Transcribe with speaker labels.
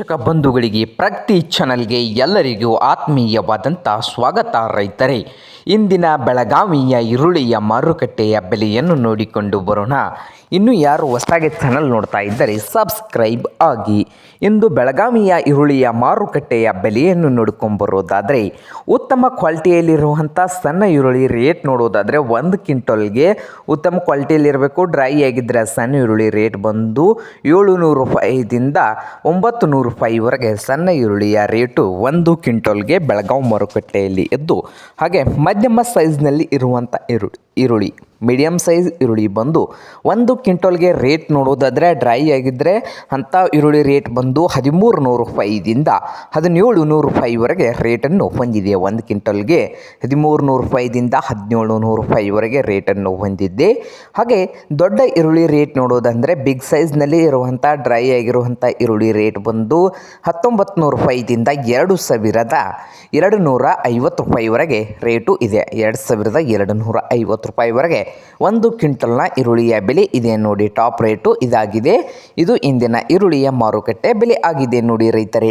Speaker 1: ವೀಕ್ಷಕ ಬಂಧುಗಳಿಗೆ ಪ್ರಗತಿ ಚಾನಲ್ಗೆ ಎಲ್ಲರಿಗೂ ಆತ್ಮೀಯವಾದಂಥ ಸ್ವಾಗತ ರೈತರೇ. ಇಂದಿನ ಬೆಳಗಾವಿಯ ಈರುಳ್ಳಿಯ ಮಾರುಕಟ್ಟೆಯ ಬೆಲೆಯನ್ನು ನೋಡಿಕೊಂಡು ಬರೋಣ. ಇನ್ನು ಯಾರು ಹೊಸದಾಗಿ ಚಾನಲ್ ನೋಡ್ತಾ ಇದ್ದರೆ ಸಬ್ಸ್ಕ್ರೈಬ್ ಆಗಿ. ಇಂದು ಬೆಳಗಾವಿಯ ಈರುಳ್ಳಿಯ ಮಾರುಕಟ್ಟೆಯ ಬೆಲೆಯನ್ನು ನೋಡ್ಕೊಂಬರೋದಾದರೆ ಉತ್ತಮ ಕ್ವಾಲಿಟಿಯಲ್ಲಿರುವಂಥ ಸಣ್ಣ ಈರುಳ್ಳಿ ರೇಟ್ ನೋಡೋದಾದರೆ ಒಂದು ಕ್ವಿಂಟಲ್ಗೆ ಉತ್ತಮ ಕ್ವಾಲಿಟಿಯಲ್ಲಿರಬೇಕು. ಡ್ರೈ ಆಗಿದ್ದರೆ ಸಣ್ಣ ಈರುಳ್ಳಿ ರೇಟ್ ಬಂದು ಏಳು ನೂರು ರೂಪಾಯಿದಿಂದ ಒಂಬತ್ತು ನೂರು ರೂಪಾಯಿವರೆಗೆ ಸಣ್ಣ ಈರುಳ್ಳಿಯ ರೇಟು ಒಂದು ಕ್ವಿಂಟಲ್ಗೆ ಬೆಳಗಾವಿ ಮಾರುಕಟ್ಟೆಯಲ್ಲಿ ಇದ್ದು ಹಾಗೆ ಮಧ್ಯಮ ಸೈಜ್ನಲ್ಲಿ ಇರುವಂಥ ಈರುಳ್ಳಿ. ಈರುಳ್ಳಿ. ಮೀಡಿಯಮ್ ಸೈಜ್ ಈರುಳ್ಳಿ ಬಂದು ಒಂದು ಕ್ವಿಂಟಲ್ಗೆ ರೇಟ್ ನೋಡೋದಾದರೆ ಡ್ರೈ ಆಗಿದ್ದರೆ ಅಂಥ ಈರುಳ್ಳಿ ರೇಟ್ ಬಂದು ಹದಿಮೂರು ನೂರು ರೂಪಾಯಿದಿಂದ ಹದಿನೇಳು ನೂರು ರೂಪಾಯಿವರೆಗೆ ರೇಟನ್ನು ಹೊಂದಿದೆ. ಒಂದು ಕ್ವಿಂಟಲ್ಗೆ ಹದಿಮೂರು ನೂರು ರೂಪಾಯಿದಿಂದ ಹದಿನೇಳು ನೂರು ರೂಪಾಯಿವರೆಗೆ ರೇಟನ್ನು ಹೊಂದಿದ್ದೆ. ಹಾಗೆ ದೊಡ್ಡ ಈರುಳ್ಳಿ ರೇಟ್ ನೋಡೋದಂದರೆ ಬಿಗ್ ಸೈಜ್ನಲ್ಲಿ ಇರುವಂಥ ಡ್ರೈ ಆಗಿರುವಂಥ ಈರುಳ್ಳಿ ರೇಟ್ ಬಂದು ಹತ್ತೊಂಬತ್ತು ನೂರು ರೂಪಾಯಿದಿಂದ ಎರಡು ಸಾವಿರದ ಎರಡು ನೂರ ಐವತ್ತು ರೂಪಾಯಿವರೆಗೆ ರೇಟು ಇದೆ. ಎರಡು ಸಾವಿರದ ಎರಡು ನೂರ ಐವತ್ತು ರೂಪಾಯಿವರೆಗೆ ಒಂದು ಕ್ವಿಂಟಲ್ನ ಈರುಳ್ಳಿಯ ಬೆಲೆ ಇದೆ ನೋಡಿ. ಟಾಪ್ ರೇಟು ಇದಾಗಿದೆ. ಇದು ಇಂದಿನ ಈರುಳ್ಳಿಯ ಮಾರುಕಟ್ಟೆ ಬೆಲೆ ಆಗಿದೆ ನೋಡಿ ರೈತರೇ.